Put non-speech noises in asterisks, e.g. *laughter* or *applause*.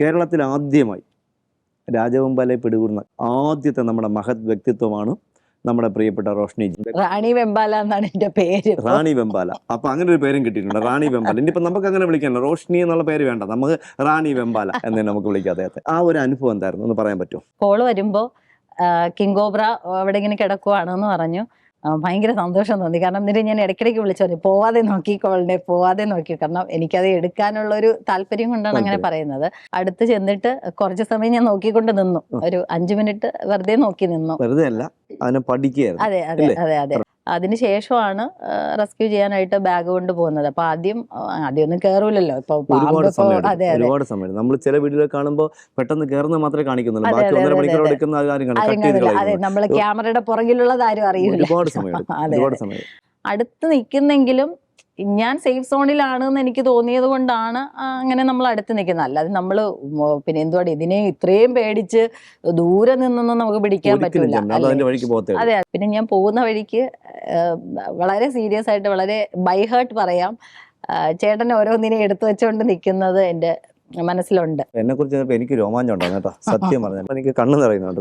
കേരളത്തിൽ ആദ്യമായി രാജവെമ്പാലെ പിടികൂടുന്ന ആദ്യത്തെ നമ്മുടെ മഹത് വ്യക്തിത്വമാണ് നമ്മുടെ പ്രിയപ്പെട്ട റോഷ്നി ജി. റാണി വെമ്പാല എന്നാണ് എന്റെ പേര്. റാണി വെമ്പാല. അപ്പൊ അങ്ങനെ ഒരു പേരും കിട്ടിയിട്ടുണ്ട്. റാണി വെമ്പാല. ഇനിയിപ്പോ നമുക്ക് അങ്ങനെ വിളിക്കാം റോഷ്നി എന്നുള്ള പേര് വേണ്ട. നമുക്ക് റാണി വെമ്പാല എന്ന് നമുക്ക് വിളിക്കാം അദ്ദേഹത്തെ. ആ ഒരു അനുഭവം എന്തായിരുന്നു? എന്ന് പറയാൻ പറ്റുമോ? കോൾ വരുമ്പോ കിങ്കോബ്ര കിങ് കോബ്ര അവിടെ ഇങ്ങനെ കിടക്കുവാണെന്ന് പറഞ്ഞു. ഭയങ്കര സന്തോഷം തോന്നി. കാരണം എന്നിട്ട് ഞാൻ ഇടയ്ക്കിടയ്ക്ക് വിളിച്ചു പറഞ്ഞു പോവാതെ നോക്കി കോളിനെ പോവാതെ നോക്കി കാരണം എനിക്കത് എടുക്കാനുള്ള ഒരു താല്പര്യം കൊണ്ടാണ് അങ്ങനെ പറയുന്നത്. അടുത്ത് ചെന്നിട്ട് കുറച്ച് സമയം ഞാൻ നോക്കിക്കൊണ്ട് നിന്നു. ഒരു അഞ്ചു മിനിറ്റ് വെറുതെ നോക്കി നിന്നു. വെറുതെ അല്ല അതിനെ പഠിക്കുകയായിരുന്നു. അതെ അതെ അതെ അതെ. അതിന് ശേഷമാണ് റെസ്ക്യൂ ചെയ്യാനായിട്ട് ബാഗ് കൊണ്ട് പോകുന്നത്. അപ്പൊ ആദ്യം ആ, ആദ്യം ഒന്നും കേറൂലല്ലോ. ഇപ്പൊ ഒരുപാട് സമയം അതെ ഒരുപാട് സമയം നമ്മൾ ചില വീഡിയോ കാണുമ്പോൾ പെട്ടെന്ന് കേറുന്ന മാത്രമേ കാണിക്കുന്നുള്ളൂ. ബാക്കി ഒന്നര മണിക്കൂർ എടുക്കുന്ന കാര്യം അതെ ക്യാമറയുടെ പുറകിലുള്ളത് ആരും അറിയില്ല. ഒരുപാട് സമയം *laughs* ഒരുപാട് സമയം അടുത്ത് നിൽക്കുന്നെങ്കിലും ഞാൻ സേഫ് സോണിലാണ് എന്ന് എനിക്ക് തോന്നിയത് കൊണ്ടാണ് അങ്ങനെ നമ്മൾ അടുത്ത് നിൽക്കുന്നത്. അല്ലാതെ നമ്മൾ പിന്നെ എന്തുവാണ് ഇതിനെ ഇത്രയും പേടിച്ച് ദൂരെ നിന്നൊന്നും നമുക്ക് പിടിക്കാൻ പറ്റില്ല. അതെ. പിന്നെ ഞാൻ പോകുന്ന വഴിക്ക് വളരെ സീരിയസ് ആയിട്ട് വളരെ ബൈഹേർട്ട് പറയാം. ചേട്ടൻ ഓരോന്നിനെ എടുത്തു വെച്ചുകൊണ്ട് നിൽക്കുന്നത് എന്റെ മനസ്സിലുണ്ട്. എന്നെ കുറിച്ച് എനിക്ക് രോമാഞ്ചം ഉണ്ടായിരുന്നു കേട്ടോ. സത്യം പറഞ്ഞു എനിക്ക് കണ്ണു നിറയുന്നുണ്ട്